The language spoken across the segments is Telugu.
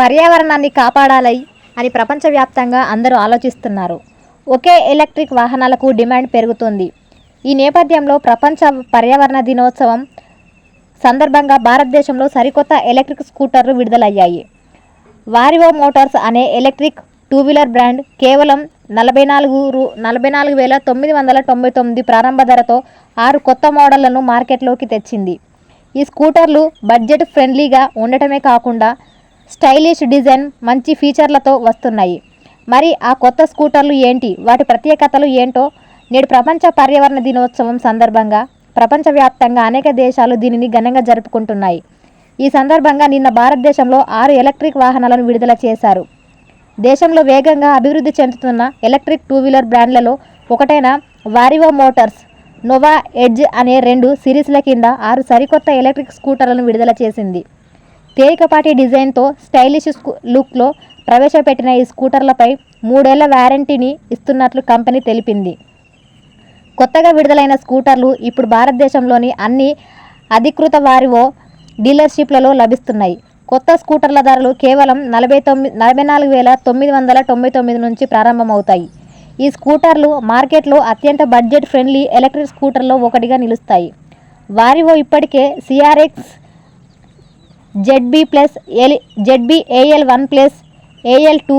పర్యావరణాన్ని కాపాడాలి అని ప్రపంచవ్యాప్తంగా అందరూ ఆలోచిస్తున్నారు. ఒకే ఎలక్ట్రిక్ వాహనాలకు డిమాండ్ పెరుగుతుంది. ఈ నేపథ్యంలో ప్రపంచ పర్యావరణ దినోత్సవం సందర్భంగా భారతదేశంలో సరికొత్త ఎలక్ట్రిక్ స్కూటర్లు విడుదలయ్యాయి. వారివో మోటార్స్ అనే ఎలక్ట్రిక్ టూ వీలర్ బ్రాండ్ కేవలం నలభై నాలుగు రూ నలభై నాలుగు వేల తొమ్మిది వందల తొంభై తొమ్మిది ప్రారంభ ధరతో ఆరు కొత్త మోడళ్ళను మార్కెట్లోకి తెచ్చింది. ఈ స్కూటర్లు బడ్జెట్ ఫ్రెండ్లీగా ఉండటమే కాకుండా స్టైలిష్ డిజైన్ మంచి ఫీచర్లతో వస్తున్నాయి. మరి ఆ కొత్త స్కూటర్లు ఏంటి? వాటి ప్రత్యేకతలు ఏంటో? నేడు ప్రపంచ పర్యావరణ దినోత్సవం సందర్భంగా ప్రపంచవ్యాప్తంగా అనేక దేశాలు దీనిని ఘనంగా జరుపుకుంటున్నాయి. ఈ సందర్భంగా నిన్న భారతదేశంలో ఆరు ఎలక్ట్రిక్ వాహనాలను విడుదల చేశారు. దేశంలో వేగంగా అభివృద్ధి చెందుతున్న ఎలక్ట్రిక్ టూ వీలర్ బ్రాండ్లలో ఒకటైన వారివో మోటార్స్ నోవా ఎడ్జ్ అనే రెండు సిరీస్ల కింద ఆరు సరికొత్త ఎలక్ట్రిక్ స్కూటర్లను విడుదల చేసింది. తేలికపాటి డిజైన్తో స్టైలిష్ స్కూ లుక్లో ప్రవేశపెట్టిన ఈ స్కూటర్లపై మూడేళ్ళ వారంటీని ఇస్తున్నట్లు కంపెనీ తెలిపింది. కొత్తగా విడుదలైన స్కూటర్లు ఇప్పుడు భారతదేశంలోని అన్ని అధికృత వారివో డీలర్షిప్లలో లభిస్తున్నాయి. కొత్త స్కూటర్ల ధరలు కేవలం నలభై తొమ్మిది నలభై నాలుగు వేల తొమ్మిది వందల తొంభై తొమ్మిది నుంచి ప్రారంభమవుతాయి. ఈ స్కూటర్లు మార్కెట్లో అత్యంత బడ్జెట్ ఫ్రెండ్లీ ఎలక్ట్రిక్ స్కూటర్లో ఒకటిగా నిలుస్తాయి. వారివో ఇప్పటికే CRX ZB plus L ZB AL one plus AL two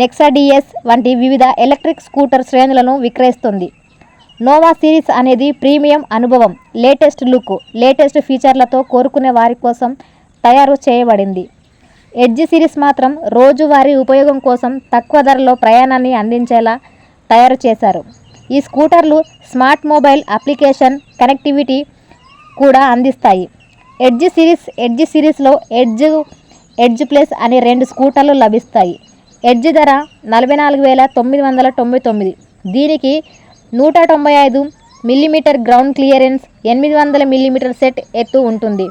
Nexa DS వంటి వివిధ ఎలక్ట్రిక్ స్కూటర్ శ్రేణులను విక్రయిస్తుంది. నోవా సిరీస్ అనేది ప్రీమియం అనుభవం లేటెస్ట్ లుక్ లేటెస్ట్ ఫీచర్లతో కోరుకునే వారి కోసం తయారు చేయబడింది. ఎడ్జ్ సిరీస్ మాత్రం రోజువారీ ఉపయోగం కోసం తక్కువ ధరలో ప్రయాణాన్ని అందించేలా తయారు చేశారు. ఈ స్కూటర్లు స్మార్ట్ మొబైల్ అప్లికేషన్ కనెక్టివిటీ కూడా అందిస్తాయి. ఎడ్జ్ సిరీస్ ఎడ్జ్ సిరీస్లో ఎడ్జ్ ఎడ్జ్ ప్లస్ అనే రెండు స్కూటర్లు లభిస్తాయి. ఎడ్జ్ ధర నలభై నాలుగు వేల తొమ్మిది వందల తొంభై తొమ్మిది. దీనికి నూట తొంభై ఐదు మిల్లీమీటర్ గ్రౌండ్ క్లియరెన్స్ ఎనిమిది వందల మిల్లీమీటర్ సెట్ ఎత్తు ఉంటుంది.